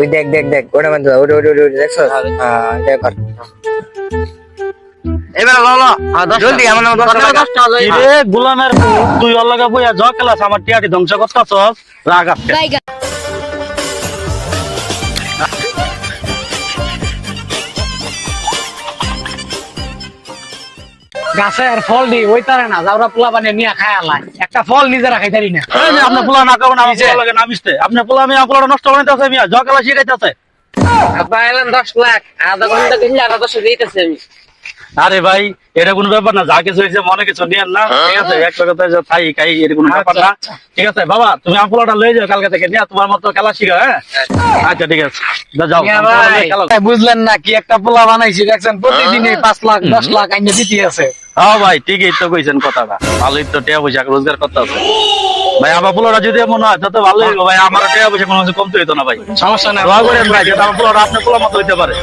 ওই দেখ দেখ দেখ ওটা মানে ওটা ওটা ওটা দেখছ? হ্যাঁ দেখ। কর। এবার ল ল। জলদি আমার নাম দশটা রে গোলামের তুই অলগা বইয়া জ ক্লাস আমার টিয়াটি ধ্বংস করতাছস। রাগ আছে গাছের ফল দি ওই তারে না যাওরা পোলা বানিয়ে নিয়ে খায় আলাই একটা ফল নিজেরা খাইতারি না। আপনার পোলা না আমার পোলা লাগে না আপনার পোলা আমি পোলাটা নষ্ট বানাইতেছে মিয়া জ ক্লাস শিখাইতেছে আব্বা এলেন দশ লাখ আধা ঘণ্টা আধা দশে দিতেছে আমি। আরে ভাই এটা কোনো ব্যাপার না যা কিছু হয়েছে মনে কিছু নিয়েন না ঠিক আছে? এক কথা থাই খাই এটা কোনো ব্যাপার না। ঠিক আছে বাবা তুমি আমার পোলাটা লয়ে যাও কালকে থেকে নিয়ে তোমার মতো খেলা শিখা হ্যাঁ? আচ্ছা। ঠিক আছে। যাও। বুঝলেন না কি একটা পোলা বানাইছি দেখছেন প্রতিদিনই পাঁচ লাখ দশ লাখ আইনে দিতে আছে। হ্যাঁ ভাই ঠিকই তো কইছেন কথাটা। ভালোই তো টেয়া পয়সা রোজগার করতে হবে। ভাই আমার পোলাটা যদি এমন হয় তত ভালোই হইবো। ভাই আমার টেয়া পয়সা কোনো কমতে হইতো না ভাই। সমস্যা নাই। ভাই আমার পোলাটা আপনার পোলার মতো হইতে পারে।